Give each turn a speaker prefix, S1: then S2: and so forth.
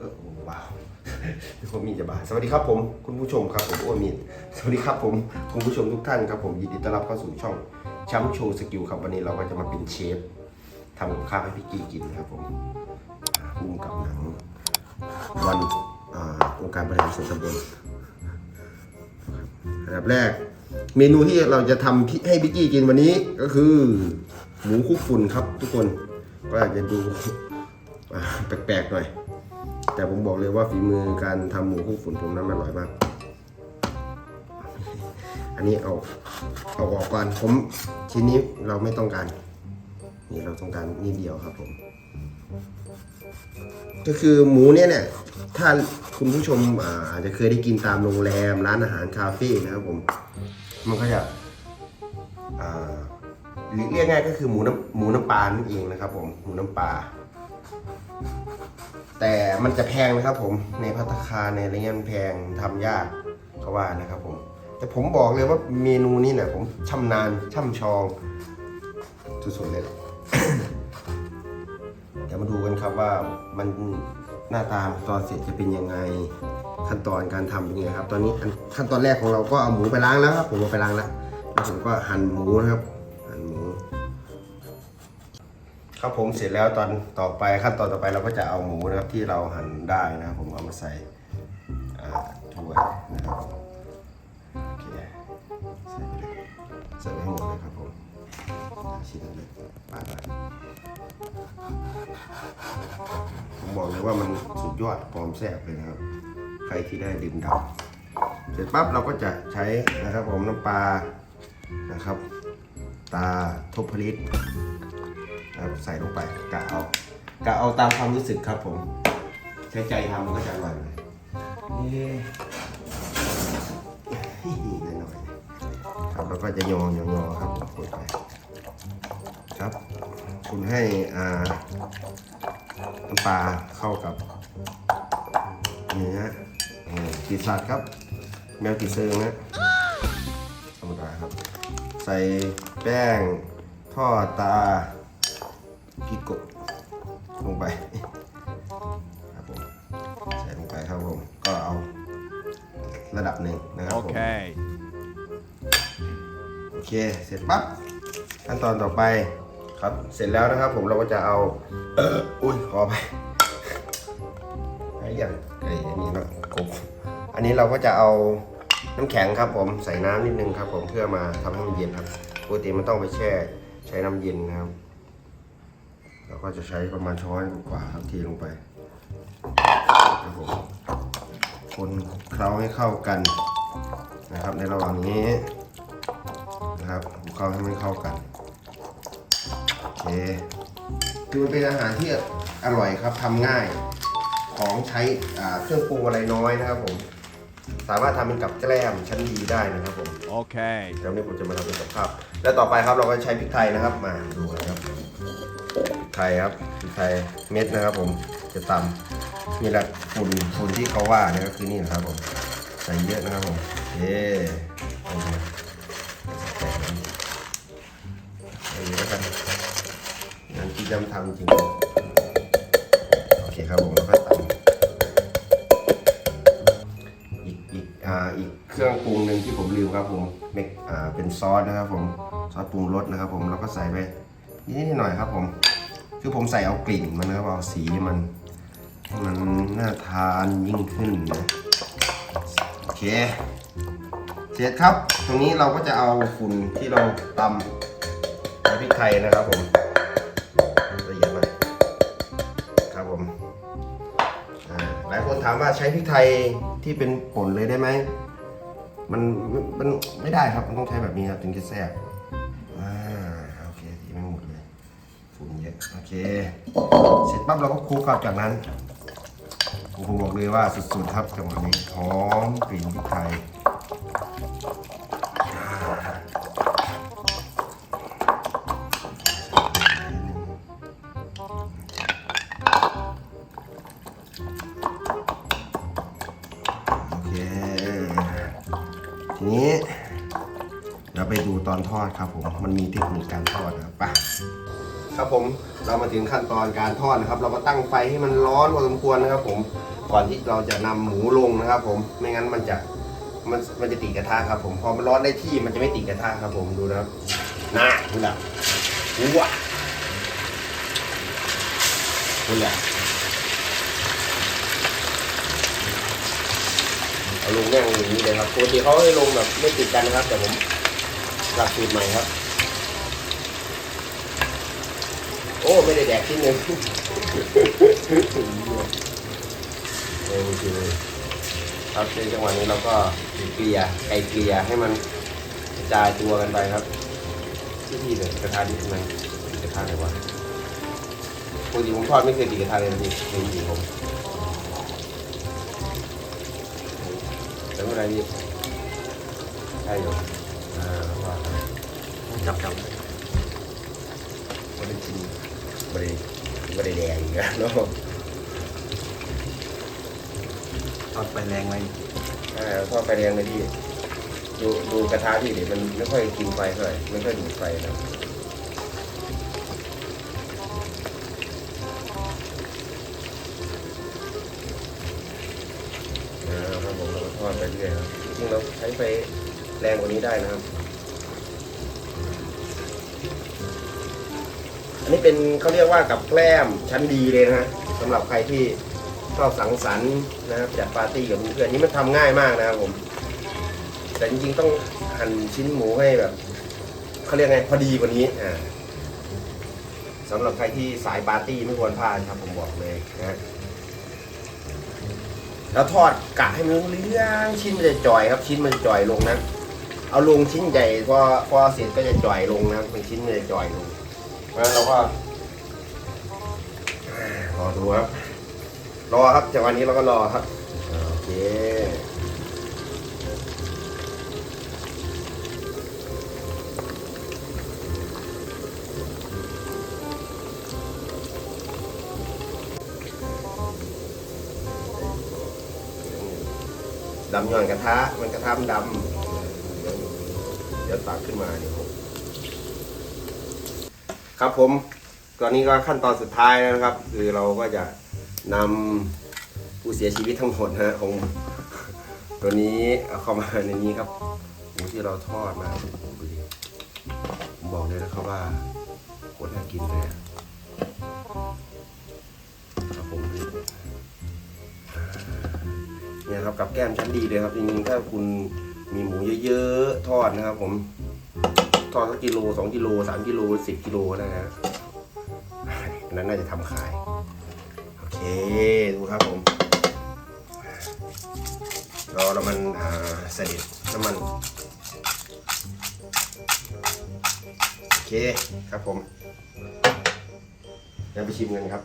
S1: เออว้าวผมมีจะบาสวัสดีครับผมคุณผู้ชมครับผมอ้วนมีสวัสดีครับผมคุณผู้ชมทุกท่านครับผมยินดีต้อนรับเข้าสู่ช่องแชมป์โชว์สกิลครับวันนี้เราก็จะมาเป็นเชฟทำกับข้าวให้พี่กี้กินนะครับผมอ่าพุ่มกับหนังวันองค์การบริหารส่วนตำบลอันดับแรก เมนูที่เราจะทำให้พี่กี้กินวันนี้ก็คือ หมูคุกฝุ่นครับทุกคนก็อาจจะดูแปลกๆหน่อย แต่ผมบอกเลยว่าฝีมือการทำหมูคลุกฝุ่นผมนั้นอร่อยมาก อันนี้เอาเอาออกก่อนผมชิ้นนี้เราไม่ต้องการ นี่เราต้องการนิดเดียวครับผม ก็คือหมูเนี่ยเนี่ยถ้าคุณผู้ชมอาจจะเคยได้กินตามโรงแรม ร้านอาหารคาเฟ่นะครับผม มันก็จะอ่าเรียกง่ายก็คือหมูน้ำหมูน้ำปลานั่นเองนะครับผมหมูน้ำปลา แต่มันจะแพงนะครับผมในพัตตาคารในอะไรเงี้ยมันแพงทำยากเขาว่านะครับผมแต่ผมบอกเลยว่าเมนูนี้เนี่ยผมชำนาญช่ำชองสุดๆเลยเดี๋ยวมาดูกันครับว่ามันหน้าตาตอนเสร็จจะเป็นยังไงขั้นตอนการทำเป็นยังไงครับ ตอนนี้ขั้นขั้นตอนแรกของเราก็เอาหมูไปล้างแล้วครับผมเอาไปล้างแล้วแล้วผมก็หั่นหมูนะครับ ครับผมเสร็จแล้วตอนต่อไปขั้นตอนต่อไปเราก็จะเอาหมูนะครับที่เราหั่นได้นะครับผมเอามาใส่ถ้วยนะครับโอเคใส่ไปเลยใส่ไปให้หมดเลยครับผมชิ้นเลยปาดไปผมบอกเลยว่ามันสุดยอดหอมแซ่บเลยนะครับ ใครที่ได้ดื่มด่ำเสร็จปั๊บเราก็จะใช้นะครับผมน้ำปลานะครับ ตาทบพลิต ครับใส่ลงไปกะเอากะเอาตามความรู้สึกครับผม ใช้ใจทำมันก็จะอร่อยเลยนี่หน่อยๆครับแล้วก็จะโยงโยงครับผมคนไปครับ คุณให้อ่าน้ำปลาเข้ากับเนื้ออืมกีสัตว์ครับ แมวกีเซิงนะธรรมดาครับ ใส่แป้งทอดตา พริกกบลงไปครับผมใส่ลงไปครับผมก็เอาระดับหนึ่งนะครับผม
S2: Okay.
S1: โอเคเสร็จปั๊บขั้นตอนต่อไปครับเสร็จแล้วนะครับผมเราก็จะเอาเอออุ้ยขอไปไอ้อย่างไอ้อันนี้เนาะกบอันนี้เราก็จะเอาน้ำแข็งครับผมใส่น้ำนิดนึงครับผมเพื่อมาทำให้มันเย็นครับปกติมันต้องไปแช่ใช้น้ำเย็นนะครับ เราก็จะใช้ประมาณช้อนกว่าครับเทีลงไปครับผมคนเคล้าให้เข้ากันนะครับ ในระหว่างนี้นะครับคลุกเคล้าให้มันเข้ากันโอเคคือมันเป็นอาหารที่อร่อยครับทำง่ายของใช้อ่าเครื่องปรุงอะไรน้อยนะครับผมสามารถทำเป็นกับแกล้มชั้นดีได้นะครับผม
S2: Okay.
S1: เดี๋ยวนี้ผมจะมาทำเป็นกับข้าวแล้วต่อไปครับเราก็ใช้พริกไทยนะครับมาดูนะครับพริกไทยครับพริกไทยเม็ดนะครับผมจะตำนี่แหละฝุ่นฝุ่นที่เขาว่าเนี่ยก็คือนี่นะครับผมใส่เยอะนะครับผมเย้เอามาใส่ไปใส่เยอะแล้วกันงานที่จำทำจริงโอเคครับผมแล้วก็ตำอีกอีกอ่าอีกเครื่องปรุงหนึ่งที่ผมลืมครับผมเมกอ่าเป็นซอสนะครับผมซอสปรุงรสนะครับผมแล้วก็ใส่ไปนิดหน่อยครับผม คือผมใส่เอากลิ่นมันนะครับเอาสีมัน มันน่าทานยิ่งขึ้นนะโอเคเสร็จครับ ตรงนี้เราก็จะเอาฝุ่นที่เราตำในพริกไทยนะครับผมละเอียดหน่อยครับผมหลายคนถามว่าใช้พริกไทยที่เป็นป่นเลยได้ไหมมันมันมันไม่ได้ครับมันต้องใช้แบบนี้ครับถึงจะแซ่บ ฝุ่นเยอะโอเค เสร็จปั๊บเราก็คลุกครับจากนั้นผมบอกเลยว่าสุดๆครับจังหวะนี้หอมกลิ่นพริกไทยโอเคทีนี้เดี๋ยวไปดูตอนทอดครับผม มันมีเทคนิคการทอดนะครับไป ครับผมเรามาถึงขั้นตอนการทอดนะครับ เราก็ตั้งไฟให้มันร้อนพอสมควรนะครับ ผมก่อนที่เราจะนำหมูลงนะครับ ผมไม่งั้นมันจะมันมันจะติดกระทะครับ ผมพอมันร้อนได้ที่มันจะไม่ติดกระทะครับ ผมดูนะครับน่าคุณละว้าคุณละเอาลงแน่งอย่างนี้เลยครับปกติเขาให้ลงแบบไม่ติดกันนะครับ แต่ผมปรับสูตรใหม่ครับ โอ้ไม่ได้แดกชิ้นหนึ่งเออจริงเลยครับในจังหวะนี้เราก็เกลี่ยไก่เกลี่ยให้มันกระจายตัวกันไปครับ ที่ที่เลยกระทะนี่ทำไมกระทะเลยวะปกติผมทอดไม่เคยติดกระทะเลยนะพี่จริงๆผมแต่เมื่อไรนี่ใช่อยู่อ่าวก็จับจับไม่ได้กินไม่ ด้ไม่ได้แดงอีกแล้วเนาะ
S2: ทอดไปแรงไหม
S1: อ่าทอดไฟแดงเลยพี่ดูดูกระทะพี่ดิมันไม่ค่อยกินไฟเท่าไหร่ไม่ค่อยดูดไฟนะอ่าครับผมเราก็ทอดไปเรื่อยครับจริงๆเราใช้ไฟแรงกว่านี้ได้นะครับ นนี้เป็นเขาเรียกว่ากับแกล้มชั้นดีเลยนะฮะสำหรับใครที่ชอบสังสรรค์นะครับจัดปาร์ตี้กับเพื่อนๆนี่มันทำง่ายมากนะครับผม แต่จริงๆต้องหั่นชิ้นหมูให้แบบเขาเรียกไงพอดีกว่านี้อ่าสำหรับใครที่สายปาร์ตี้ไม่ควรพลาดครับผมบอกเลยนะฮะแล้วทอดกะให้มันเรื่องชิ้นมันจะจ่อยครับ ชิ้นมันจะจ่อยลงนะ เอาลงชิ้นใหญ่พอพอเสร็จก็จะจ่อยลงนะเป็นชิ้นมันจะจ่อยลง เพราะฉะนั้นเราก็รอดูครับ รอครับจากวันนี้เราก็รอครับ โอเคดำย้อนกระทะ มันกระทะมันดำ เดี๋ยวตักขึ้นมานี่ผม ครับผมตอนนี้ก็ขั้นตอนสุดท้ายแล้วนะครับ คือเราก็จะนำผู้เสียชีวิตทั้งหมดนะฮะของตัวนี้เอาเข้ามาในนี้ครับหมูที่เราทอดมาผมบอกเลยนะครับว่าโคตรน่ากินเลยอะครับผมเนี่ยครับกับแก้มชั้นดีเลยครับจริงๆถ้าคุณมีหมูเยอะๆทอดนะครับ ผม ทอดสักกิโลสองกิโลสามกิโลสิบกิโลนะฮะอันนั้นน่าจะทำขาย โอเค ดูครับผมรอแล้วมันเสด็จน้ำมัน โอเคครับผมงั้นไปชิมกันครับ